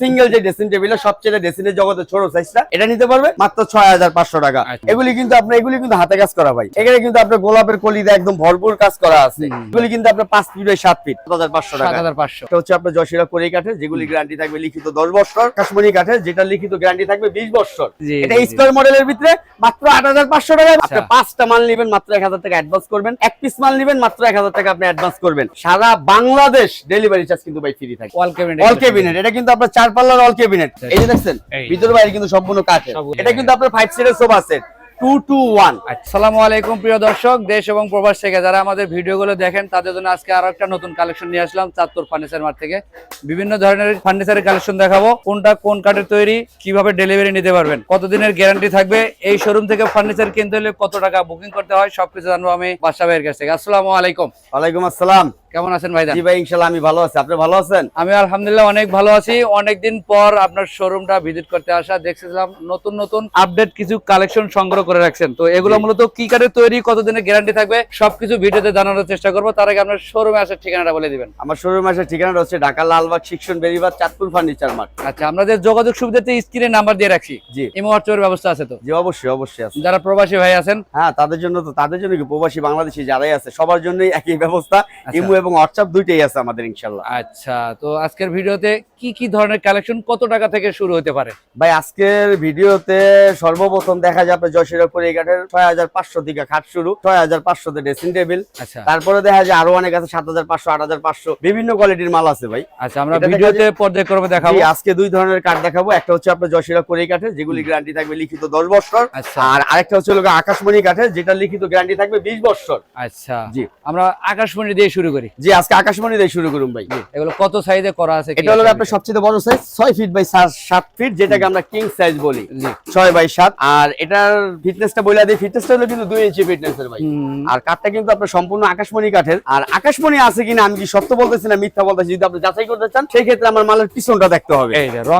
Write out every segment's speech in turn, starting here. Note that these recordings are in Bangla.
সিঙ্গেল যে ড্রেসিং টেবিলের সবচেয়ে ড্রেসিং এর জগতে ছোট সাইজটা এটা নিতে পারবে মাত্র ছয় হাজার পাঁচশো টাকা। আচ্ছা। এগুলি কিন্তু আপনার এগুলি কিন্তু হাতে কাজ করা ভাই। এখানে কিন্তু আপনার গোলাপের কলিতে একদম ভরপুর কাজ করা আছে। এগুলি কিন্তু আপনার পাঁচ ফিট বাই সাত ফিট হাজার পাঁচশো টাকা। হাজার পাঁচশো। হচ্ছে আপনার যশিরা করি কাঠের যেগুলি গ্যারান্টি থাকবে লিখিত দশ বছর। কাশ্মীরি কাঠের যেটা লিখিত গ্যারান্টি থাকবে বিশ বছর। এটা। স্কোয়ার মডেলের ভিতরে মাত্র আট হাজার পাঁচশো টাকা। আপনি আচ্ছা। পাঁচটা মাল নেবেন মাত্র এক হাজার টাকা অ্যাডভান্স করবেন। এক পিস মাল নেবেন মাত্র এক হাজার টাকা আপনি অ্যাডভান্স করবেন। সারা বাংলাদেশ ডেলিভারি চার্জ কিন্তু ভাই ফ্রি থাকে। ক্যাবিনেট অল কেবিনেট এটা কিন্তু আপনার চার পাল্লার অল কেবিনেট এই যে দেখছেন। ভিতরে বাইরে কিন্তু সম্পূর্ণ কাঠের। এটা কিন্তু আপনার ফাইভ সিটের sofa set two two one আসসালামু আলাইকুম প্রিয় দর্শক দেশ এবং প্রবাস থেকে যারা আমাদের ভিডিওগুলো দেখেন তাদের জন্য আজকে আরও একটা নতুন কালেকশন নিয়ে আসলাম চাঁদপুর ফার্নিচার মার্ট থেকে। বিভিন্ন ধরনের ফার্নিচারের কালেকশন দেখাবো কোনটা কোন কাঠের তৈরি কীভাবে ডেলিভারি নিতে পারবেন কতদিনের গ্যারান্টি থাকবে এই শোরুম থেকে ফার্নিচার কিনতে হলে কত টাকা বুকিং করতে হয় সবকিছু জানব আমি বাসা ভাইয়ের কাছ থেকে। আসসালামু আলাইকুম। ওয়ালাইকুম আসসালাম। কেমন আছেন ভাইজান? জি ভাই ইনশাল্লাহ আমি ভালো আছি। আপনি ভালো আছেন? আমি আলহামদুলিল্লাহ অনেক ভালো আছি। অনেকদিন পর আপনার শোরুমটা ভিজিট করতে আসা দেখছিলাম নতুন নতুন আপডেট কিছু কালেকশন সংগ্রহ করে রাখছেন। তো এগুলো মূলত কি কাঠের তৈরি কতদিনের গ্যারান্টি থাকবে সবকিছু ভিডিওতে জানানোর চেষ্টা করব। তার আগে আপনার শোরুমে আসার ঠিকানাটা বলে দিবেন। আমার শোরুম আসার ঠিকানাটা হচ্ছে ঢাকা লালবাগ শিক্ষণ বেরিবাদ চাঁদপুর ফার্নিচার মার্ট আচ্ছা আমাদের যোগাযোগ সুবিধাতে স্ক্রিনে নাম্বার দিয়ে রাখছি। জি। ইমো হোয়াটসঅ্যাপের ব্যবস্থা আছে তো? জি অবশ্যই অবশ্যই আছে। যারা প্রবাসী ভাই আছেন। হ্যাঁ তাদের জন্য তো তাদের জন্য কি প্রবাসী বাংলাদেশি যারাই আছে সবার জন্যই একই ব্যবস্থা। আচ্ছা। ইমো এবং হোয়াটসঅ্যাপ দুইটাই আছে আমাদের ইনশাল্লাহ আচ্ছা তো আজকের ভিডিওতে কি কি ধরনের কালেকশন কত টাকা থেকে শুরু হতে পারে? ভাই আজকের ভিডিওতে সর্বপ্রথম দেখা যাবে জয়শিরাপুর এই ঘাটের ছয় হাজার পাঁচশো থেকে খাট শুরু ছয় হাজার পাঁচশোতে ড্রেসিং টেবিল আচ্ছা। তারপরে দেখা যায় আরও অনেক আছে সাত হাজার পাঁচশো আট হাজার পাঁচশো বিভিন্ন কোয়ালিটির মাল আছে ভাই। আচ্ছা আমরা ভিডিওতে পর্যায়ক্রমে দেখাবো। আজকে দুই ধরনের কাঠ দেখাবো একটা হচ্ছে আপনার জয়শিরাপুর এই কাঠের যেগুলি গ্যারান্টি থাকবে লিখিত দশ বছর আচ্ছা। আর আরেকটা হচ্ছে লোক আকাশমণি কাঠের যেটা লিখিত গ্যারান্টি থাকবে বিশ বছর। আচ্ছা। জি। আমরা আকাশমণি দিয়ে শুরু করি। জি আজকে আকাশমণি দিয়ে শুরু করুন ভাই। এগুলো কত সাইজে করা আছে এটা হলো আপনার সবচেয়ে বড় সাইজ ছয় ফিট বাই সাত ফিট যেটাকে আমরা কিং সাইজ বলি। জি। ছয় বাই সাত। আর এটার ফিটনেসটা বলে দিই ফিটনেসটা হলো কিন্তু দুই ইঞ্চি ফিটনেস এর ভাই। আর কাঠটা কিন্তু আপনার সম্পূর্ণ আকাশমণি কাঠের। আর আকাশমণি আছে কিনা আমি কি সত্য বলতেছি না মিথ্যা বলতেছি যদি আপনি যাচাই করতে চান সেই ক্ষেত্রে আমার মালের পিছনটা দেখতে হবে।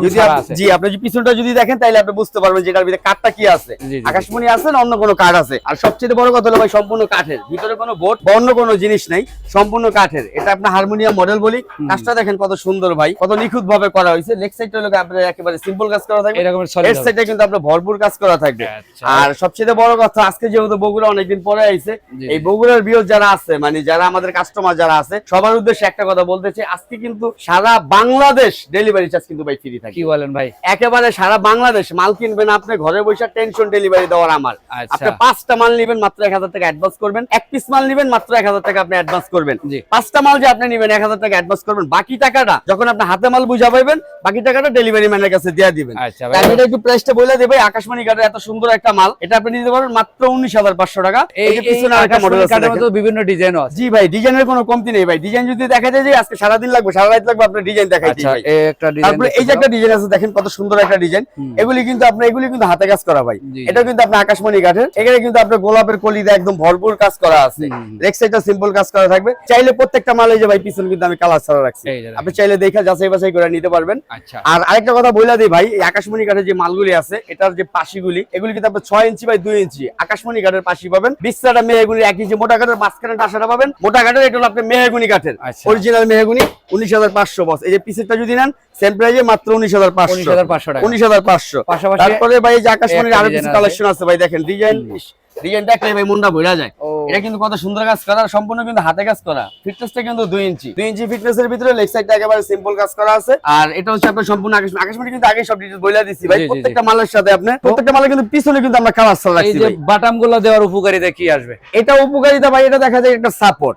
যদি জি আপনি যদি পিছনটা যদি দেখেন তাহলে আপনি বুঝতে পারবেন যে এটার ভিতরে কাঠটা কি আছে। আকাশমণি আছে না অন্য কোনো কাঠ আছে? আর সবচেয়ে বড় কথা হলো ভাই সম্পূর্ণ কাঠের। ভিতরে কোনো বোর্ড বা অন্য কোনো জিনিস নাই সম্পূর্ণ কাঠের। এটা আপনার হারমোনিয়াম মডেল বলি। কাজটা দেখেন কত সুন্দর ভাই। কত নিখুঁত ভাবে করা হয়েছে। লেগ সাইডটা হলো আপনার একেবারে সিম্পল কাজ করা থাকবে। এরকমের এর সাইডে কিন্তু আপনার ভরপুর কাজ করা থাকবে। আচ্ছা। আর সবচেয়ে বড় কথা আজকে যেহেতু বগুড়া অনেকদিন পরে আইছে এই বগুড়ার বিয়র যারা আছে মানে যারা আমাদের কাস্টমার যারা আছে সবার উদ্দেশ্যে একটা কথা বলতে চাই। আজকে কিন্তু সারা বাংলাদেশ ডেলিভারি চার্জ কিন্তু ভাই ফ্রি থাকে। কি বলেন ভাই? একেবারে সারা বাংলাদেশ মাল কিনবেন আপনি ঘরে বসে টেনশন ডেলিভারি দেওয়ার আমার। আচ্ছা। আপনি পাঁচটা মাল নেবেন মাত্র এক হাজার টাকা অ্যাডভান্স করবেন। এক পিস মাল নেবেন মাত্র এক হাজার টাকা আপনি অ্যাডভান্স করবেন। জি। পাঁচটা মাল যে আপনি নেবেন এক হাজার টাকা অ্যাডভান্স করবেন বাকি টাকাটা যখন আপনি হাতে মাল বুঝা পাইবেন বাকি টাকাটা ডেলিভারি ম্যানের কাছে দিয়ে দিবেন। আচ্ছা এটা একটু প্রাইসটা বলে দেবে আকাশমণি কাঠের এত সুন্দর একটা মাল এটা আপনি নিতে পারবেন মাত্র উনিশ হাজার পাঁচশো টাকা। বিভিন্ন ডিজাইনও আছে। জি ভাই ডিজাইনের কোনো কমতি নেই ভাই। ডিজাইন যদি দেখা যায় যে আজকে সারাদিন লাগবে সারা রাত লাগবে আপনার ডিজাইন দেখাই আচ্ছা এই তারপরে এই যে একটা ডিজাইন আছে দেখেন কত সুন্দর একটা ডিজাইন এগুলি কিন্তু আপনার এগুলি কিন্তু হাতে কাজ করা ভাই। এটা কিন্তু আপনার আকাশমণি কাঠের এখানে কিন্তু আপনার গোলাপের কলিতে একদম ভরপুর কাজ করা আছে। লেগ সাইডটা সিম্পল কাজ করা থাকবে। চাইলে প্রত্যেকটা মালে যে ভাই পিছন কিন্তু আমি কালার ছাড়া রাখছি। আপনি চাইলে দেখে যাচাই বাছাই করে নিতে পারবেন। আচ্ছা। আর আরেকটা কথা বলে দিই ভাই আকাশমণি কাঠের যে মালগুলি আছে এটার যে পাশিগুলি এগুলি কিন্তু আপনি ছয় ইঞ্চি বাই দুই ইঞ্চি আকাশমণি কাঠের পাশি পাবেন। বিস্তারা মেহেগুনি এক ইঞ্চি মোটা কাঠের মাঝখানে ডাসাটা পাবেন। মোটা কাঠের এটা হলো আপনি মেহেগুনি কাঠের আচ্ছা। অরিজিনাল মেহেগুনি উনিশ হাজার পাঁচশো বস। এই যে পিসেরটা যদি নেন সেম প্রাইজে মাত্র উনিশ হাজার পাঁচশো। হাজার পাঁচশো উনিশ হাজার পাঁচশো। পাশাপাশি তারপরে ভাই যে আকাশমণির আরও কিছু কালেকশন আছে। ভাই দেখেন ডিজাইন ডিজাইন দেখলে ভাই মনটা ভরা যায়। এটা কিন্তু কত সুন্দর কাজ করা সম্পূর্ণ কিন্তু হাতে কাজ করা। ফিটনেসটা কিন্তু দুই ইঞ্চি। দুই ইঞ্চি ফিটনেস এর ভিতরে লেগ সাইডটা একেবারে সিম্পল কাজ করা আছে। আর এটা হচ্ছে আপনার সম্পূর্ণ আকাশ আকাশমণি কিন্তু আগে সব বলে দিচ্ছি ভাই। প্রত্যেকটা মালের সাথে আপনি প্রত্যেকটা মালে কিন্তু পিছনে কিন্তু আমরা কালার ছাড়া এই যে বাটামগুলো দেওয়ার উপকারিতা কি আসবে? এটা উপকারিতা ভাই এটা দেখা যায় একটা সাপোর্ট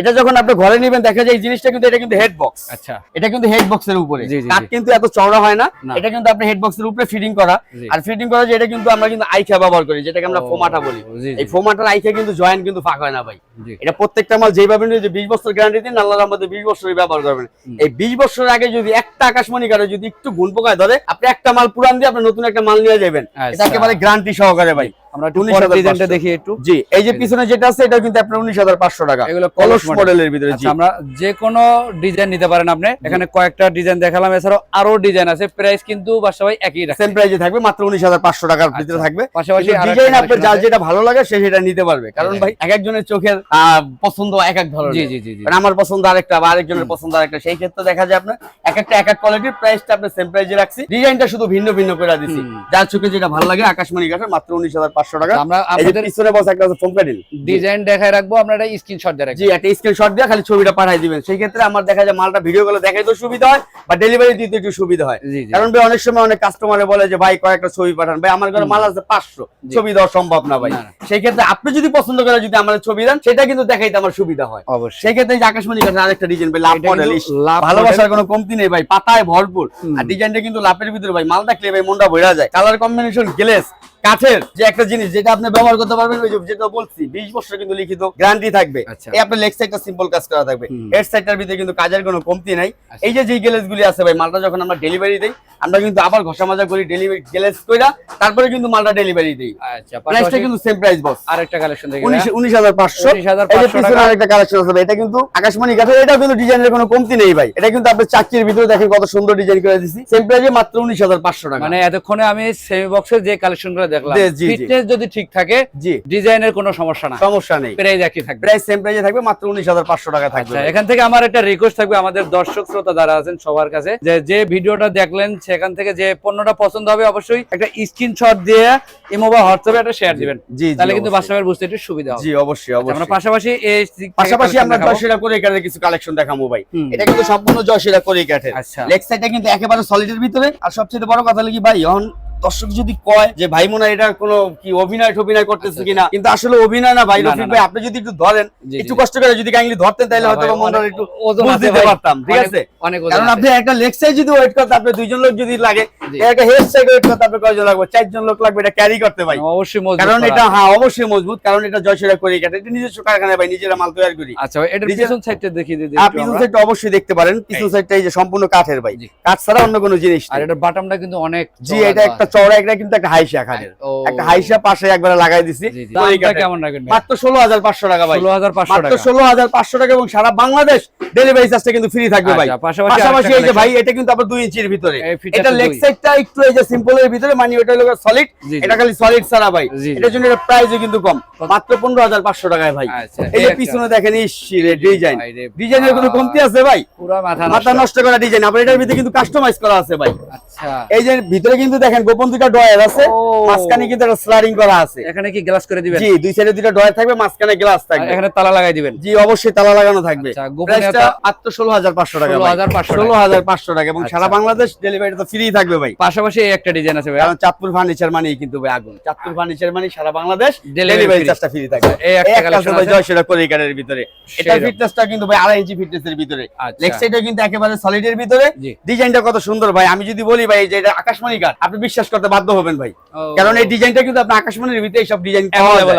এটা যখন আপনি ঘরে নেবেন দেখা যায় এই জিনিসটা কিন্তু এটা কিন্তু হেড বক্স আচ্ছা। এটা কিন্তু হেড বক্সের উপরে। জি। কিন্তু এত চওড়া হয় না। না। এটা কিন্তু আপনি হেড বক্সের উপরে ফিটিং করা। আর ফিটিং করা যে এটা কিন্তু আমরা কিন্তু আইখা ব্যবহার করি যেটাকে আমরা ফোমাটা বলি। এই ফোমাটার আইকে কিন্তু জয়েন্ট কিন্তু ফাঁক হয় না ভাই। এটা প্রত্যেকটা মাল যেভাবে যে বিশ বছর গ্যারান্টি দিন আল্লাহর আমাদের বিশ বছরই ব্যবহার করবেন। এই বিশ বছর আগে যদি একটা আকাশমণি কারও যদি একটু গুণ পোকায় ধরে আপনি একটা মাল পুরান দিয়ে আপনি নতুন একটা মাল নিয়ে যাবেন। এটা আচ্ছা। একেবারে গ্যারান্টি সহকারে ভাই। আমরা ডিজাইনটা। দেখি একটু। জি এই যে পিছনে যেটা আছে এটা কিন্তু আপনার উনিশ হাজার পাঁচশো টাকা। এগুলো কলস মডেলের ভিতরে জি। আচ্ছা আমরা যে কোনো ডিজাইন নিতে পারেন আপনি। এখানে কয়েকটা ডিজাইন দেখালাম এছাড়াও আরও ডিজাইন আছে। প্রাইস কিন্তু বাসা ভাই একই রাখে। সেম প্রাইজে থাকবে মাত্র উনিশ হাজার পাঁচশো টাকার ভিতরে থাকবে। আচ্ছা। পাশাপাশি ডিজাইন আপনার যার যেটা ভালো লাগে সে সেটা নিতে পারবে। কারণ ভাই এক একজনের চোখের আহ, পছন্দ এক এক ধরনের। জি জি জি মানে আমার পছন্দ আরেকটা বা আরেকজনের পছন্দ আরেকটা সেই ক্ষেত্রে দেখা যায় আপনার এক একটা এক এক কোয়ালিটির প্রাইসটা আপনার সেম প্রাইজে রাখছি। ডিজাইনটা শুধু ভিন্ন ভিন্ন করে দিছি। যার চোখে যেটা ভালো লাগে আকাশমণি কাঠের মাত্র উনিশ হাজার পাঁচশো টাকা। আমরা এই যে আপনাদের পিছনে বস একটা আছে ফোন দিন ডিজাইন দেখায় রাখব আপনারা স্ক্রিনশট দিয়ে রাখবেন জি একটা স্ক্রিনশট দিয়ে খালি ছবিটা পাঠিয়ে দিবেন। সেই ক্ষেত্রে আমার দেখা যায় মালটা ভিডিও গুলো দেখাইতে সুবিধা হয় বা ডেলিভারি দিতে একটু সুবিধা হয়। কারণ ভাই অনেক সময় অনেক কাস্টমারে বলে যে ভাই কয়েকটা ছবি পাঠান। ভাই আমার ঘরে মাল আছে পাঁচশো। ছবি দেওয়া সম্ভব না ভাই। সেই ক্ষেত্রে আপনি যদি পছন্দ করে যদি আমার ছবি দেন সেটা কিন্তু দেখাইতে আমার সুবিধা হয়। অবশ্যই। সেই ক্ষেত্রে আকাশমণি কাছে আরেকটা ডিজাইন ভাই লাভ মডেল ভালোবাসার কোনো কমতি নেই ভাই পাতায় ভরপুর। আর ডিজাইনটা কিন্তু লাভের ভিতরে ভাই মাল দেখলে ভাই মনটা ভরা যায়। কালার কম্বিনেশন গ্লেস কাঠের যে একটা জিনিস যেটা আপনি ব্যবহার করতে পারবেন ওই যেটা বলছি বিশ বছর কিন্তু লিখিত গ্যারান্টি থাকবে আচ্ছা। এই আপনার লেগ সাইডটা সিম্পল কাজ করা থাকবে। হেড সাইডটার ভিতরে কিন্তু কাজের কোনো কমতি নাই আচ্ছা। এই যে যে গ্লেস গুলি আছে ভাই মালটা যখন আমরা ডেলিভারি দেই আমরা কিন্তু আবার ঘষা মাজা করি ডেলিভারি গ্লেস কইরা তারপরে কিন্তু মালটা ডেলিভারি দেই আচ্ছা প্রাইসটা কিন্তু সেম প্রাইস বস আরেকটা কালেকশন দেখি উনিশ ভাইয়া। উনিশ হাজার পাঁচশো 19,500 এই যে পিছনে টাকা। আরেকটা কালেকশন আছে এটা কিন্তু আকাশমণি কাঠের এটাও কিন্তু ডিজাইনের কোনো কমতি নেই ভাই এটা কিন্তু আপনার চাকরির ভিতরে দেখেন কত সুন্দর ডিজাইন করে দিছি সেম প্রাইসে মাত্র উনিশ হাজার পাঁচশো টাকা মানে এতক্ষণে আমি সেমি বক্সের যে কালেকশনগুলো দেখলাম। ফিটনেস যদি ঠিক থাকে জি। ডিজাইনের কোনো সমস্যা না সমস্যা নেই। প্রাইস একই থাকবে। প্রাইস সেম প্রাইসে থাকবে মাত্র উনিশ হাজার পাঁচশো টাকা থাকবে। আচ্ছা এখান থেকে আমার একটা রিকোয়েস্ট থাকবে আমাদের দর্শক শ্রোতা যারা আছেন সবার কাছে যে যে ভিডিওটা দেখলেন সেখান থেকে যে পণ্যটা পছন্দ হবে অবশ্যই একটা স্ক্রিনশট দিয়ে ইমো বা হোয়াটসঅ্যাপে একটা শেয়ার দিবেন। জি তাহলে কিন্তু। বাস্তবের বুঝতে একটু সুবিধা হবে। জি অবশ্যই আচ্ছা, আমরা অবশ্যই পাশাপাশি এই পাশাপাশি আমরা। জয়সিরা করে কাঠের কিছু কালেকশন দেখাবো ভাই। এটা কিন্তু সম্পূর্ণ জয়সিরা করে কাঠের। আচ্ছা। লেগ সাইডটা কিন্তু একেবারে সলিডের ভিতরে। আর সবচেয়ে বড় কথা হলো কি ভাই এখন দর্শক যদি কয় যে ভাই মনে এটা কোনো কি অভিনয় টভিনয় করতেছে আচ্ছা, কিনা কিন্তু আসলে অভিনয় না ভাই রফিক ভাই আপনি যদি একটু ধরেন একটু কষ্ট করে যদি কাইন্ডলি ধরতেন তাহলে হয়তো মনটা একটু ওজন দিতে পারতাম ঠিক আছে? কারণ আপনি একটা লেগ সাইড যদি ওয়েট করতে আপনি দুইজন লোক যদি লাগে একটা হেড সাইড ওয়েট করতে আপনি কয়জন লাগবে? চারজন লোক লাগবে এটা ক্যারি করতে ভাই। অবশ্যই মজবুত কারণ এটা। হ্যাঁ অবশ্যই মজবুত কারণ এটা জয়সিরা করে কাঠে এটা নিজস্ব কারখানায় ভাই নিজেরা মাল তৈরি করি। আচ্ছা এটা পিছন সাইডটা দেখিয়ে দিই আর পিছন সাইডটা অবশ্যই দেখতে পারেন। পিছন সাইডটা এই যে সম্পূর্ণ কাঠের ভাই। কাঠ ছাড়া অন্য কোনো জিনিস আর এটা বাটামটা কিন্তু অনেক জি এটা দেওয়া একটা চওড়া এটা কিন্তু একটা হাইসা একটা হাইসা পাশে একবারে লাগাই দিছি। কেমন মাত্র ষোলো হাজার পাঁচশো টাকা ভাই। ষোলো হাজার পাঁচশো মাত্র টাকা। ষোলো হাজার পাঁচশো টাকা এবং সারা বাংলাদেশ ডেলিভারি চার্জটা কিন্তু ফ্রি থাকবে ভাই। আচ্ছা, পাশাপাশি এই যে ভাই এটা কিন্তু আবার দুই ইঞ্চির ভিতরে। এটা লেগ সাইডটা একটু এই যে সিম্পলের ভিতরে মানে ওটা হলো সলিড। এটা খালি সলিড ছাড়া ভাই। এটার জন্য এটা প্রাইসও কিন্তু কম। মাত্র পনেরো হাজার পাঁচশো টাকায় ভাই। আচ্ছা, এই এই যে পিছনে দেখেন ডিজাইন ডিজাইনের কোনো কমতি আছে ভাই? পুরা মাথা নষ্ট। করা ডিজাইন আবার এটার ভিতরে কিন্তু কাস্টমাইজ করা আছে ভাই। আচ্ছা। এই যে ভিতরে কিন্তু দেখেন গোপন ডয়ার আছে মাঝখানে কিন্তু একটা স্লারিং করা আছে। এখানে কি গ্লাস করে দিবেন? জি দুই সাইডে ডয়ার থাকবে মাঝখানে গ্লাস থাকবে। এখানে তালা লাগাই দিবেন? জি অবশ্যই তালা লাগানো থাকবে। আচ্ছা, প্রাইসটা মাত্র টাকা 16,500 টাকা। এবং সারা আচ্ছা। বাংলাদেশ ডেলিভারি তো ফ্রি থাকবে ভাই। পাশাপাশি এই একটা ডিজাইন আছে ভাই। কারণ চাঁদপুর ফার্নিচার মানে কিন্তু ভাই আগুন। চাঁদপুর ফার্নিচার মানে সারা বাংলাদেশ ডেলিভারি চার্জটা ফ্রি থাকবে। এই একটা ভাই। জয়সেরা ভিতরে। এটা। ফিটনেসটা কিন্তু ভাই আড়াই ইঞ্চি ফিটনেসের ভিতরে। আচ্ছা। লেগ কিন্তু একেবারে সলিডের ভিতরে। ডিজাইনটা কত সুন্দর ভাই। আমি যদি বলি ভাই যে এটা আকাশমণি কাঠ আপনি বিশ্বাস করতে বাধ্য হবেন ভাই। কারণ এই ডিজাইনটা কিন্তু আপনি আকাশমণির ভিতরে সব ডিজাইন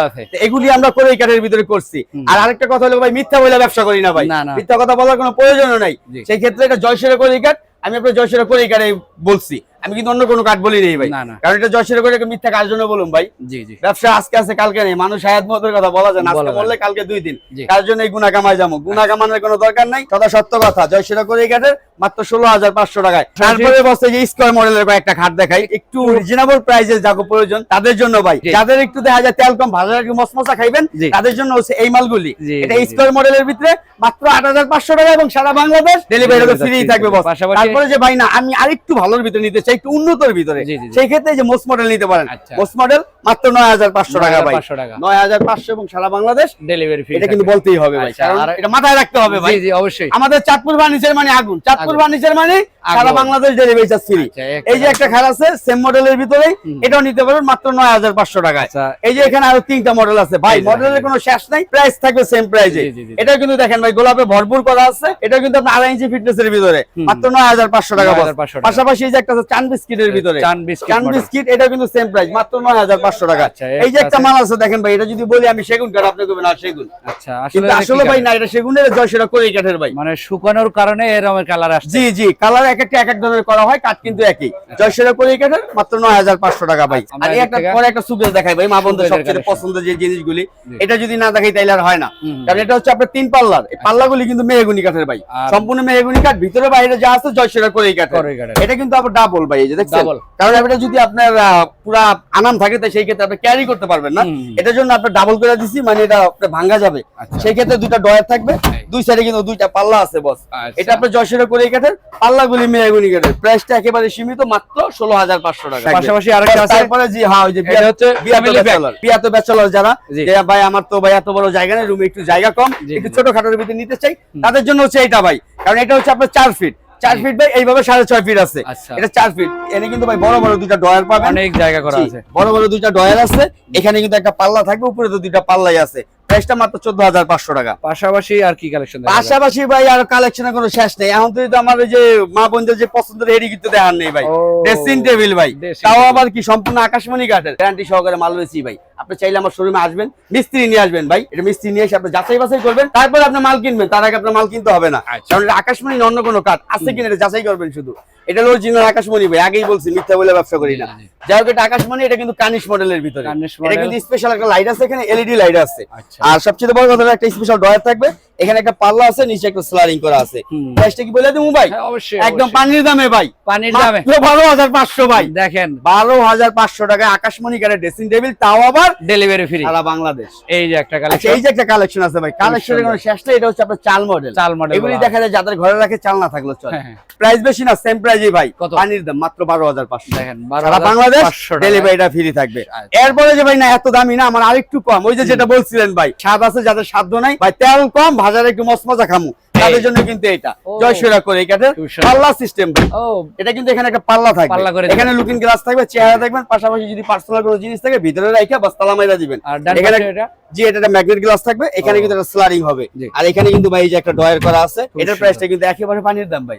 আছে। এগুলি আমরা করে এই কাঠের ভিতরে করছি। আর আরেকটা কথা হলো ভাই মিথ্যা বলে ব্যবসা করি না ভাই। মিথ্যা কথা বলার কোনো প্রয়োজনও নাই। সেই ক্ষেত্রে এটা জয়সেরা করে কাঠ আমি আপনার জয়সেরা করে কাঠে বলছি। আমি কিন্তু অন্য কোনো কাঠ বলি নেই ভাই। কারণ এটা জয়সেরা করে মিথ্যা কার জন্য বলুন ভাই। জি জি। ব্যবসা আজকে আছে কালকে নেই। মানুষ হায়াত মতের কথা বলা যায় না। আজকে বললে কালকে দুই দিন। তার জন্য এই গুণা কামাই যাব? গুণা কামানোর কোনো দরকার নাই। সদা সত্য কথা জয়সেরা করে এই কাঠের মাত্র ষোলো হাজার পাঁচশো টাকায়। তারপরে বসে যে স্কোয়ার মডেলের কয়েকটা খাট দেখাই। একটু রিজনেবল প্রাইসে যাকে প্রয়োজন তাদের জন্য ভাই। যাদের একটু দেখা যায় তেল কম ভালো একটু মশমশা খাইবেন তাদের জন্য হচ্ছে এই মালগুলি। এটা। স্কোয়ার মডেলের ভিতরে মাত্র আট হাজার পাঁচশো টাকা এবং সারা বাংলাদেশ ডেলিভারি ফ্রি থাকবে থাকবে। বস। তারপরে যে ভাই না আমি আরেকটু ভালোর ভিতরে নিতে চাই। একটু উন্নতর ভিতরে। সেই ক্ষেত্রে যে মোস্ট মডেল নিতে পারেন। আচ্ছা। মোস্ট মডেল মাত্র নয় হাজার পাঁচশো টাকা ভাই। নয় হাজার পাঁচশো এবং সারা বাংলাদেশ। ডেলিভারি ফ্রি এটা কিন্তু বলতেই হবে ভাই। আচ্ছা, এটা মাথায় রাখতে হবে ভাই। জি অবশ্যই। আমাদের চাঁদপুর ফার্নিচার মানে আগুন। চাঁদপুর। ফার্নিচার মানে সারা বাংলাদেশ ডেলিভারি চার্জ ফ্রি এই যে একটা খাট আছে সেম মডেলের ভিতরে এটাও নিতে পারবেন মাত্র নয় হাজার পাঁচশো টাকায়। আচ্ছা। এই যে এখানে আরও তিনটা মডেল আছে। ভাই মডেলের। কোনো শেষ নাই। প্রাইস থাকবে সেম প্রাইসে। এটা কিন্তু দেখেন ভাই গোলাপে ভরপুর করা আছে। এটা কিন্তু আপনার আড়াই ইঞ্চি ফিটনেস এর ভিতরে মাত্র নয় হাজার পাঁচশো টাকা বস। 9,500 টাকা। পাশাপাশি এই যে একটা চান বিস্কিটের ভিতরে। চান বিস্কিট চান বিস্কিট এটা কিন্তু সেম প্রাইস মাত্র নয় হাজার পাঁচশো টাকা। আচ্ছা, এই যে একটা মাল আছে দেখেন ভাই এটা যদি বলি আমি সেগুন কাঠ আপনি করবেন আর সেগুন। আচ্ছা এটা আসলে ভাই না এটা সেগুনের জয় সেটা করে কাঠের ভাই? মানে শুকানোর কারণে এরকমের কালার আসছে। জি জি কালার এক একটা এক এক ধরনের করা হয় কাঠ কিন্তু একই। জয় সেটা করে কাঠের? মাত্র নয় হাজার পাঁচশো টাকা ভাই। আর একটা পরে একটা দেখাই ভাই মা বন্ধু সবচেয়ে পছন্দের যে জিনিসগুলি। এটা যদি না দেখাই তাইলে আর হয় না। কারণ এটা হচ্ছে আপনার তিন পাল্লার। এই পাল্লাগুলি কিন্তু মেহগুনি কাঠের ভাই। সম্পূর্ণ মেহগুনি কাঠ ভিতরে বাইরে যা আছে জয় সেটা করে কাঠের। এটা কিন্তু আবার ডাবল ভাই এই যে দেখছেন? কারণ এটা যদি আপনার পুরা আনাম থাকে তাই সেই ক্ষেত্রে আপনি ক্যারি করতে পারবেন না। এটার জন্য আপনি ডাবল করে দিছি মানে এটা আপনার ভাঙা যাবে। আচ্ছা। সেই ক্ষেত্রে দুইটা ডয়ার থাকবে। দুই সাইডে কিন্তু দুইটা পাল্লা আছে বস আচ্ছা। এটা আপনার জয়সেরা করে কাঠের পাল্লাগুলি মেয়াগুনি কাঠের প্রাইসটা একেবারে সীমিত মাত্র ষোলো হাজার পাঁচশো টাকা। পাশাপাশি আরেকটা আছে। তারপরে জি হ্যাঁ ওই যে এটা হচ্ছে family ব্যাচেলর যারা ভাই আমার তো ভাই এত বড় জায়গা নেই রুমে একটু জায়গা কম একটু জি। ছোট খাটোর ভিতরে নিতে চাই তাদের জন্য হচ্ছে এটা ভাই। কারণ এটা হচ্ছে আপনার চার ফিট চার ফিট ভাই এইভাবে সাড়ে ছয় ফিট আছে। আচ্ছা। এটা চার ফিট এনে কিন্তু ভাই বড় বড় দুইটা ডয়ার পাবেন। অনেক জায়গা করা আছে। বড় বড় দুইটা ডয়ার আছে। এখানে কিন্তু একটা পাল্লা থাকবে উপরে তো দুইটা পাল্লাই আছে। প্রাইসটা মাত্র চোদ্দ হাজার পাঁচশো টাকা। পাশাপাশি আর কি কালেকশন পাশাপাশি ভাই আর কালেকশনের কোনো শেষ নেই। এখন তো তো আমার যে মা বোনদের যে পছন্দের হেডি কিন্তু দেখার নেই ভাই। ড্রেসিং টেবিল ভাই। তাও আবার কি সম্পূর্ণ আকাশমণি কাঠের গ্যারান্টি সহকারে মাল বেশি ভাই। আপনি চাইলে আমার শোরুমে আসবেন মিস্ত্রি নিয়ে আসবেন ভাই। এটা মিস্ত্রি নিয়ে এসে আপনি যাচাই বাছাই করবেন তারপর আপনি মাল কিনবেন তার আগে আপনার মাল কিনতে হবে না। আচ্ছা। কারণ এটা আকাশমণি অন্য কোনো কাঠ আছে কিনা এটা যাচাই করবেন শুধু। এটা হলো অরিজিনাল আকাশমণি ভাই আগেই বলছি মিথ্যা বলে ব্যবসা করি না। যাই হোক এটা আকাশমণি এটা কিন্তু কানিশ মডেলের ভিতরে। এটা কিন্তু স্পেশাল একটা লাইট আছে এখানে এলইডি লাইট আছে। আচ্ছা। আর সবচেয়ে বড় কথা একটা স্পেশাল ডয়ার থাকবে এখানে একটা পাল্লা আছে নিচে একটা স্লারিং করা আছে। প্রাইসটা কি বলে দেবো ভাই? হ্যাঁ, অবশ্যই একদম পানির দামে ভাই। পানির দামে। বারো হাজার পাঁচশো ভাই। দেখেন। বারো হাজার পাঁচশো টাকায় আকাশমণি কারের ড্রেসিং টেবিল তাও আবার ডেলিভারি ফ্রি সারা বাংলাদেশ। এই যে একটা আচ্ছা কালেকশন এই যে একটা কালেকশন আছে ভাই কালেকশনের কোনো শেষ নেই এটা হচ্ছে আপনার চাল মডেল চাল model এগুলি দেখা যায় যাদের ঘরে রাখে চাল না থাকল চলে। হ্যাঁ, হ্যাঁ। প্রাইস বেশি না সেম প্রাইজই ভাই। কত? পানির দাম মাত্র বারো হাজার পাঁচশো। দেখেন সারা বাংলাদেশ ডেলিভারিটা ফ্রি থাকবে। আচ্ছা। এরপরে যে ভাই না এত দামি না আমার আরেকটু কম। ওই যে যেটা বলছিলেন ভাই স্বাদ আছে যাদের সাধ্য নাই। ভাই তেল কম ভাজারে একটু মসমজা খামু। তাদের জন্য কিন্তু এটা। জয়সুরা করে এই কাঠের পাল্লা সিস্টেম ও। এটা কিন্তু এখানে একটা পাল্লা থাকবে। পাল্লা করে এখানে লুকিং গ্লাস থাকবে চেহারা দেখবেন পাশাপাশি যদি পার্সোনাল কোনো জিনিস থাকে ভিতরে রাখা বা তালা মাইরা দিবেন। আর এখানে এটা? জি এটা একটা ম্যাগনেট গ্লাস থাকবে এখানে কিন্তু একটা স্লারিং হবে। আর এখানে কিন্তু ভাই এই যে একটা ডয়ার করা আছে এটার প্রাইসটা কিন্তু একেবারে পানির দাম ভাই।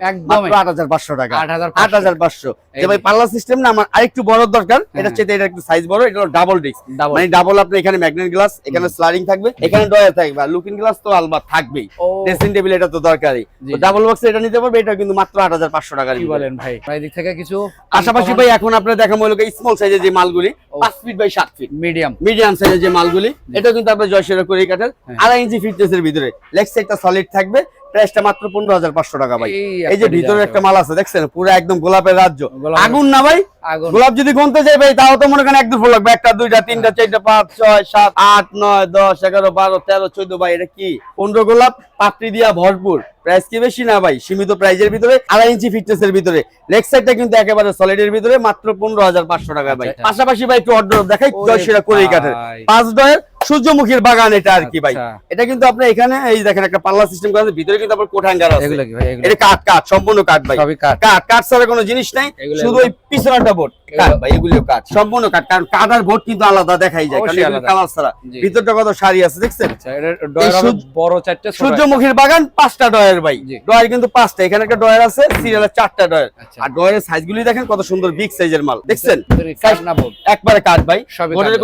মাত্র টাকা। 8,500 যে ভাই পাল্লা সিস্টেম না আমার আরেকটু বড় দরকার এটা হ্যাঁ। চেয়ে এটা একটু সাইজ বড় এটা ডাবল ডিস্ক মানে ডাবল আপনি এখানে ম্যাগনেট গ্লাস এখানে স্লারিং থাকবে এখানে ডয়ার থাকবে। আর লুকিং গ্লাস তো আলবাত থাকবেই। ড্রেসিং টেবিল এটা তো দরকারই। ডাবল বক্স এটা নিতে পারবে এটা কিন্তু মাত্র আট হাজার পাঁচশো টাকার কি বলেন ভাই? ভাই দিক থেকে কিছু পাশাপাশি ভাই এখন আপনার দেখা মূল্য স্মল সাইজের যে মালগুলি। পাঁচ ফিট বাই সাত ফিট মিডিয়াম মিডিয়াম সাইজের যে মালগুলি এটা কিন্তু আপনার জয়সেরা করে কাঠের হ্যাঁ। আড়াই ইঞ্চি ফিটনেস এর ভিতরে। লেগ সাইডটা সলিড থাকবে প্রাইসটা মাত্র পনেরো হাজার পাঁচশো টাকা ভাই। এই যে ভিতরে একটা মাল আছে দেখছেন? পুরো একদম গোলাপের রাজ্য। আগুন না ভাই? গোলাপ যদি গুনতে যাই ভাই তাও তো মনে করেন এক দুপুর লাগবে। একটা দুইটা তিনটা চারটা পাঁচ ছয় সাত আট নয় দশ এগারো বারো তেরো চোদ্দ ভাই এটা কি? পনেরো গোলাপ পাপড়ি দিয়া ভরপুর। প্রাইস কি বেশি না ভাই? সীমিত প্রাইজের ভিতরে আড়াই ইঞ্চি ফিটনেস এর ভিতরে। লেগ সাইডটা কিন্তু একেবারে সলিড এর ভিতরে মাত্র পনেরো হাজার পাঁচশো টাকা ভাই। আচ্ছা। পাশাপাশি ভাই একটু অর্ডার দেখাই ওরে জয়সিরা করে কাঠের। পাঁচ ডয়ের সূর্যমুখীর বাগান এটা আর কি ভাই। আচ্ছা। এটা কিন্তু আপনি এখানে এই দেখেন একটা পাল্লা সিস্টেম করা আছে ভিতরে কিন্তু আপনার কোঠাঙ্গার আছে। এগুলো কি ভাই এগুলো? এটা কাঠ কাঠ সম্পূর্ণ কাঠ ভাই। কাঠ। কাঠ ছাড়া কোনো জিনিস নাই শুধু ওই পিছনটা বোর্ড কাঠ কাঠ। সম্পূর্ণ কাঠ কারণ কাঠ আর বোর্ড কিন্তু আলাদা দেখাই যায় কারণ অবশ্যই এগুলো আলাদা। কালার ছাড়া। ভিতরটা কত সারি আছে দেখছেন? আচ্ছা বড় চারটে সূর্যমুখীর বাগান পাঁচটা ডয়ের ভাই। ডয়ের কিন্তু পাঁচটা এখানে একটা ডয়ের আছে সিরিয়ালের চারটা ডয়ের আচ্ছা। আর ডয়ের সাইজ গুলি দেখেন কত সুন্দর বিগ সাইজের মাল দেখছেন? না একবারে কাঠ ভাই।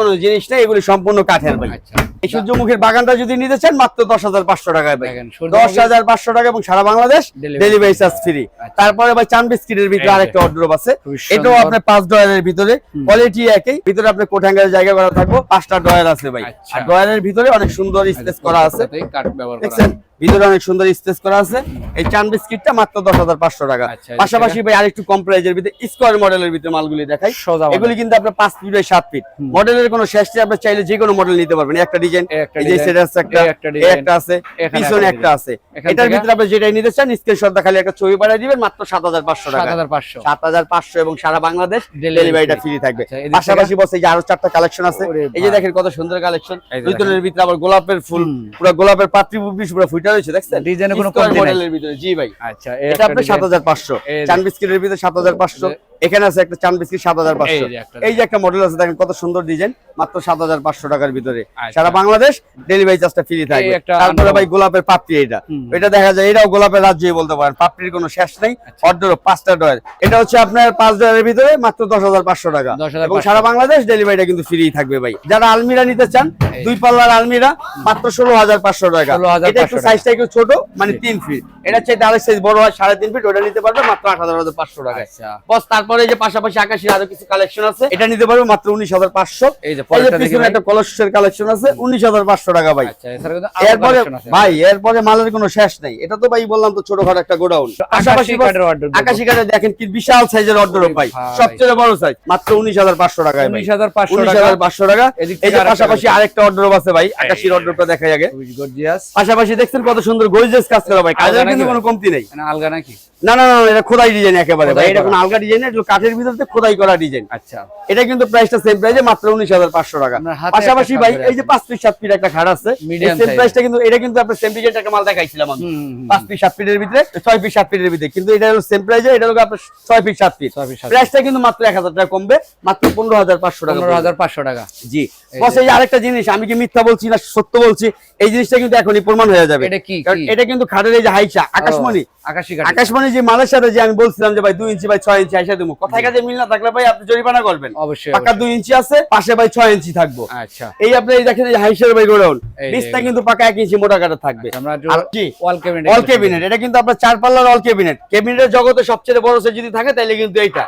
কোনো জিনিস নেই এগুলি সম্পূর্ণ কাঠের ভাই। আচ্ছা। এই সূর্যমুখীর বাগানটা যদি নিতে চান মাত্র দশ হাজার পাঁচশো টাকায় দশ হাজার পাঁচশো টাকা এবং সারা বাংলাদেশ ডেলিভারি চার্জ ফ্রি আচ্ছা। তারপরে ভাই চান বিস্কিটের ভিতরে আরেকটা অর্ডার আছে। এটাও আপনার পাঁচ ডয়ারের ভিতরে কোয়ালিটি একই। ভিতরে আপনি কোঠাঙ্গের জায়গা করা থাকব পাঁচটা ডয়ার আছে ভাই। আচ্ছা। আর ডয়ারের ভিতরে অনেক সুন্দর স্পেস করা আছে। কাঠ ব্যবহার ভিতরে অনেক সুন্দর স্পেস করা আছে। এই চান বিস্কিটটা মাত্র দশ হাজার পাঁচশো টাকা। আচ্ছা, পাশাপাশি ভাই আরেকটু কম প্রাইজের ভিতরে স্কোয়ার মডেলের ভিতরে মালগুলি দেখাই। এগুলি কিন্তু আপনার পাঁচ ফিট বাই সাত ফিট মডেলের কোনো শেষ নেই আপনি চাইলে যে কোনো মডেল নিতে পারবেন। একটা ডিজাইন এই একটা আছে পিছনে একটা আছে। এটার ভিতরে আপনি যেটাই নিতে চান স্ক্রিনশটটা খালি একটা ছবি পাঠিয়ে দিবেন মাত্র সাত হাজার পাঁচশো টাকা। সাত হাজার পাঁচশো। এবং সারা বাংলাদেশ ডেলিভারিটা। ফ্রি থাকবে। আচ্ছা, পাশাপাশি বসে যে আরও চারটা কালেকশন আছে। এই যে দেখেন কত সুন্দর কালেকশন দুইজনের ভিতরে আবার গোলাপের ফুল পুরো গোলাপের পাত্রি পুরো ফুটা রয়েছে দেখছেন ডিজাইনে কোনো কমতি নাই। মডেলের ভিতরে জি ভাই আচ্ছা এটা আপনার design। সাত হাজার পাঁচশো এই যে। চান বিস্কিটের ভিতরে সাত হাজার পাঁচশো এই এখানে আছে একটা চান বিস্কিট সাত হাজার পাঁচশো। এই যে একটা মডেল আছে দেখেন কত সুন্দর ডিজাইন মাত্র সাত হাজার পাঁচশো টাকার ভিতরে। আচ্ছা। সারা বাংলাদেশ ডেলিভারি চার্জটা ফ্রি থাকবে। একটা তারপরে ভাই গোলাপের পাপড়ি এটা এটা দেখা যায় এটাও গোলাপের রাজ্যই বলতে পারেন। পাপড়ির কোনো শেষ নেই আচ্ছা। অর্ডার পাঁচটা ডয়ার এটা হচ্ছে আপনার পাঁচ ডয়ারের ভিতরে মাত্র দশ হাজার পাঁচশো টাকা। এবং সারা বাংলাদেশ ডেলিভারিটা কিন্তু ফ্রি থাকবে ভাই। যারা আলমিরা নিতে চান দুই পাল্লার আলমিরা মাত্র ষোলো হাজার পাঁচশো টাকা। 16,500 এটা একটু সাইজটা একটু ছোট মানে তিন ফিট এটা চাইতে আরেক সাইজ বড় হয় সাড়ে তিন ফিট ওটা নিতে পারবে মাত্র আট হাজার পাঁচশো টাকায়। আচ্ছা। বস তারপরে যে পাশাপাশি আকাশের আরও কিছু কালেকশন আছে। এটা নিতে পারবে মাত্র উনিশ হাজার পাঁচশো। এই যে দেখি পিছনে একটা কলসের কালেকশন আছে উনিশ হাজার পাঁচশো টাকা ভাই। আচ্ছা এরপরে ভাই এরপরে মালের কোনো শেষ নাই। এটা তো ভাই বললাম তো ছোটখাটো একটা গোডাউন। আকাশি কাঠের দেখেন কি বিশাল সাইজের অর্ডার ভাই। সবচেয়ে বড় সাইজ মাত্র উনিশ হাজার পাঁচশো টাকায় ভাই। 19,500 উনিশ হাজার পাঁচশো টাকা। এই যে পাশাপাশি আরেকটা অর্ডার আছে ভাই আকাশির অর্ডারটা খুবই gorgeous। পাশাপাশি দেখছেন কত সুন্দর গর্জিয়াস কাজ করা ভাই। কাজের কিন্তু কোনো কমতি নেই। মানে আলগা নাকি? না না না এটা খোদাই ডিজাইন একেবারে ভাই। এটা। কোনো আলগা ডিজাইন না এটা কাঠের ভিতরে খোদাই করা ডিজাইন আচ্ছা। এটা কিন্তু প্রাইসটা সেম প্রাইসে মাত্র উনিশ হাজার পাঁচশো টাকা। পাশাপাশি ভাই এই যে পাঁচ ফিট সাত ফিট একটা খাট আছে। সেম প্রাইসটা কিন্তু এটা কিন্তু আপনার সেম ডিজাইন একটা মাল দেখাইছিলাম আমি। হুম, হুম, হুম। পাঁচ ফিট সাত ফিটের ভিতরে ছয় ফিট সাত ফিটের ভিতরে। কিন্তু এটা হলো সেম প্রাইসে এটা হলো আপনার ছয় ফিট সাত ফিট। প্রাইসটা কিন্তু মাত্র এক হাজার টাকা কমবে মাত্র পনেরো হাজার পাঁচশো টাকা পনেরো পড়বে। হাজার পাঁচশো টাকা। জি। বস এই আরেকটা জিনিস আমি কি মিথ্যা বলছি না সত্য বলছি? এই জিনিসটা কিন্তু এখনই প্রমাণ হয়ে যাবে। এটা কি, এটা কিন্তু খাটের এই যে হাইসা আকাশমণি। আকাশি আকাশমণি যে সাথে যে আমি বলছিলাম যে ভাই দুই ইঞ্চি ভাই ছয় ইঞ্চি আইসা দেবো কথায় কাজে মিল না থাকলে ভাই আপনি জরিমানা করবেন। অবশ্যই পাকা দুই ইঞ্চি আছে পাশে ভাই ছয় ইঞ্চি থাকব। আচ্ছা। এই আপনি এই দেখেন এই হাইসের ভাই গোডাউন নিচটা কিন্তু পাকা এক ইঞ্চি মোটা কাটা থাকবে। জি ওয়াল ক্যাবিনেট এটা কিন্তু আপনার চার পাল্লার অল কেবিনেট কেবিনেটের জগতে সবচেয়ে বড় যদি থাকে তাহলে কিন্তু এইটা।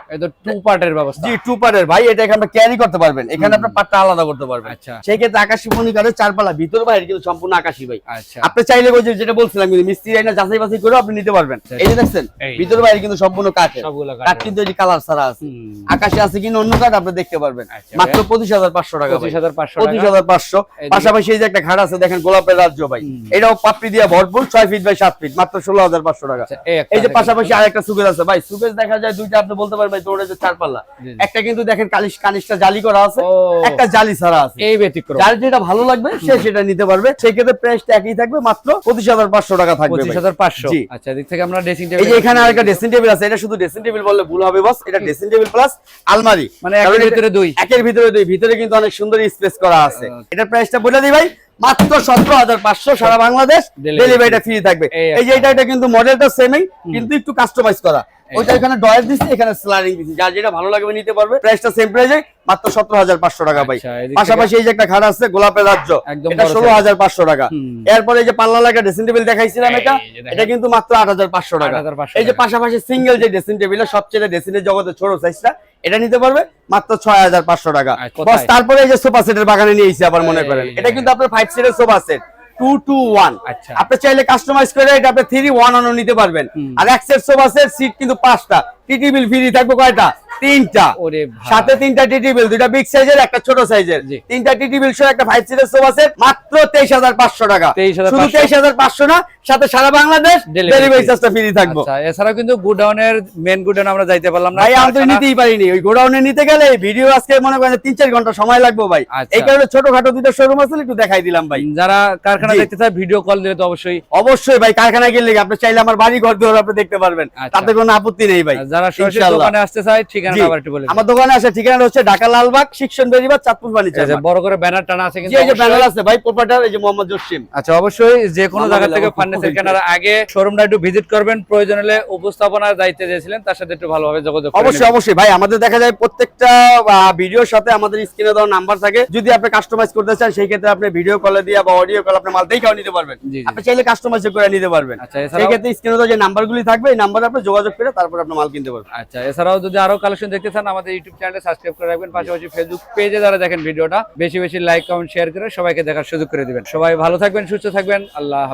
টু পার্টের ব্যবস্থা। জি টু পার্টের ভাই এটা এখানে ক্যারি করতে পারবেন। এখানে আপনার পাটটা আলাদা করতে পারবেন। আচ্ছা। সেই ক্ষেত্রে আকাশি মনিকারের চার পাল্লা। ভিতর বাইরে কিন্তু সম্পূর্ণ আকাশি ভাই। আচ্ছা। আপনি চাইলে যেটা বলছিলাম কিন্তু মিস্ত্রি আইনা যাচাই বাছাই করে আপনি নিতে পারবেন। এই যে দেখছেন। ভিতর বাইরে কিন্তু সম্পূর্ণ কাঠের। কাঠ। কিন্তু এই কালার ছাড়া আছে। আকাশে আছে কিনা অন্য কাঠ আপনি দেখতে পারবেন। আচ্ছা, মাত্র পঁচিশ হাজার পাঁচশো টাকা পঁচিশ হাজার পাঁচশো পঁচিশ হাজার পাঁচশো। পাশাপাশি এই যে একটা ঘাট আছে দেখেন গোলাপের রাজ্য ভাই। এটাও পাপড়ি দিয়ে ভরপুর ছয় ফিট বাই সাত ফিট মাত্র ষোলো হাজার পাঁচশো টাকা। আচ্ছা, এই যে। পাশাপাশি আরেকটা সুকেজ আছে ভাই। সুকেজ দেখা যায় দুইটা আপনি বলতে পারবেন ভাই তোর যে চার পাল্লা। একটা কিন্তু দেখেন কালিশ কানিশটা জালি করা আছে একটা জালি ছাড়া আছে। এই ব্যতিক্রম। যার যেটা ভালো লাগবে সে সেটা নিতে পারবে। সেক্ষেত্রে প্রাইসটা একই থাকবে মাত্র পঁচিশ হাজার পাঁচশো টাকা থাকবে পঁচিশ হাজার পাঁচশো। আচ্ছা এদিক থেকে আমরা ড্রেসিং যে এখানে আরেকটা ড্রেসিং টেবিল আছে এটা শুধু ড্রেসিং টেবিল বললে ভুল হবে বস এটা ড্রেসিং টেবিল প্লাস আলমারি। মানে একের ভিতরে দুই। একের ভিতরে দুই ভিতরে কিন্তু অনেক সুন্দর স্পেস করা আছে। এটা এটার প্রাইসটা বলে দিই ভাই মাত্র সতেরো হাজার পাঁচশো সারা বাংলাদেশ ডেলিভারিটা ফ্রি থাকবে। এই যে এটা এটা কিন্তু মডেলটা সেমই কিন্তু একটু কাস্টমাইজ করা। ওইটা এখানে ডয়ার দিচ্ছে এখানে স্লারিং দিচ্ছে। যার যেটা ভালো লাগবে নিতে পারবে। প্রাইসটা সেম প্রাইসে মাত্র সতেরো হাজার পাঁচশো টাকা ভাই। আচ্ছা, পাশাপাশি এই যে একটা খাট আছে গোলাপের রাজ্য এটা ষোলো। হাজার পাঁচশো টাকা। এরপরে এই যে পাল্লা লাগা ড্রেসিং টেবিল দেখাইছিলাম এটা এটা কিন্তু মাত্র আট হাজার পাঁচশো টাকা। এই যে পাশাপাশি সিঙ্গেল যে ড্রেসিং টেবিল সবচেয়ে ড্রেসিং এর জগতে ছোট সাইজটা এটা নিতে পারবে মাত্র ছয় হাজার পাঁচশো টাকা। আর তারপরে এই যে সোফা সেটের বাগানে নিয়েছি আবার মনে করেন। এটা কিন্তু আপনার ফাইভ সিটের sofa set two two one আচ্ছা। আপনি চাইলে কাস্টমাইজ করে এটা আপনি থ্রি ওয়ান নিতে পারবেন। আর এক সেট সোফা সেট সিট কিন্তু পাঁচটা। টিটি বিল ফ্রি থাকবে কয়টা? তিনটা। সাথে তিনটা টিটি বিল দুইটা বিগ সাইজের একটা ছোট সাইজের তিনটা টিটি বিল সহ একটা ফাইভ সিটের সোফা সেট মাত্র তেইশ হাজার পাঁচশো টাকা। শুধু তেইশ হাজার পাঁচশো। না সাথে সারা বাংলাদেশ ডেলিভারি চার্জটা ফ্রি থাকব। আচ্ছা এছাড়াও কিন্তু গুডাউনের মেন গুডাউন আমরা যাইতে পারলাম না। ভাই আমি তো নিতেই পারিনি। ওই গোডাউনে নিতে গেলে ভিডিও আজকে মনে করেন তিন চার ঘণ্টা সময় লাগবে ভাই। আচ্ছা। এই কারণে ছোটখাটো দুটো শোরুম আছে একটু দেখাই দিলাম ভাই। যারা কারখানা। দেখতে চায় ভিডিও কল দিলে তো অবশ্যই। অবশ্যই ভাই কারখানায় গেলে আপনি চাইলে আমার বাড়ি ঘর দুয়ার আপনি দেখতে পারবেন। আচ্ছা। তাতে কোনো আপত্তি নেই ভাই যারা দোকানে আসতে চায় জি। ঠিকানাটা আবার একটু বলে আমার দোকানে আসে ঠিকানা হচ্ছে ঢাকা লালবাগ শিক্ষণ বেরিবাদ চাঁদপুর ফার্নিচার বড় করে ব্যানার টানা আছে কিন্তু এই যে ব্যানার আছে ভাই প্রোপাইটার এই যে মোহাম্মদ জসিম। আচ্ছা অবশ্যই যে কোনো জায়গা থেকে ফার্নিচার কেনার আগে শোরুমটা একটু ভিজিট করবেন প্রয়োজন হলে উপস্থাপনার দায়িত্বে দিয়েছিলেন তার সাথে একটু ভালোভাবে যোগাযোগ করে অবশ্যই অবশ্যই। ভাই আমাদের দেখা যায় প্রত্যেকটা ভিডিওর সাথে আমাদের স্ক্রিনে দেওয়া নাম্বার থাকে। যদি আপনি কাস্টমাইজ করতে চান সেই ক্ষেত্রে আপনি ভিডিও কলে দিয়ে বা অডিও কল আপনি মাল দেখেও নিতে পারবেন। আপনি চাইলে কাস্টমাইজ করে নিতে পারবেন। আচ্ছা, সেই ক্ষেত্রে স্ক্রিনে দেওয়া যে নাম্বারগুলি থাকবে এই নাম্বারে আপনি যোগাযোগ করে তারপর আপনি মাল কিনতে পারবেন। আচ্ছা এছাড়াও যদি আরও কালেকশন দেখতে চান আমাদের ইউটিউব চ্যানেলে সাবস্ক্রাইব করে রাখবেন। পাশাপাশি ফেসবুক পেজে দ্বারা দেখেন ভিডিওটা, বেশি বেশি লাইক কমেন্ট শেয়ার করে সবাইকে দেখার সুযোগ করে দিবেন। সবাই ভালো থাকবেন, সুস্থ থাকবেন। আল্লাহ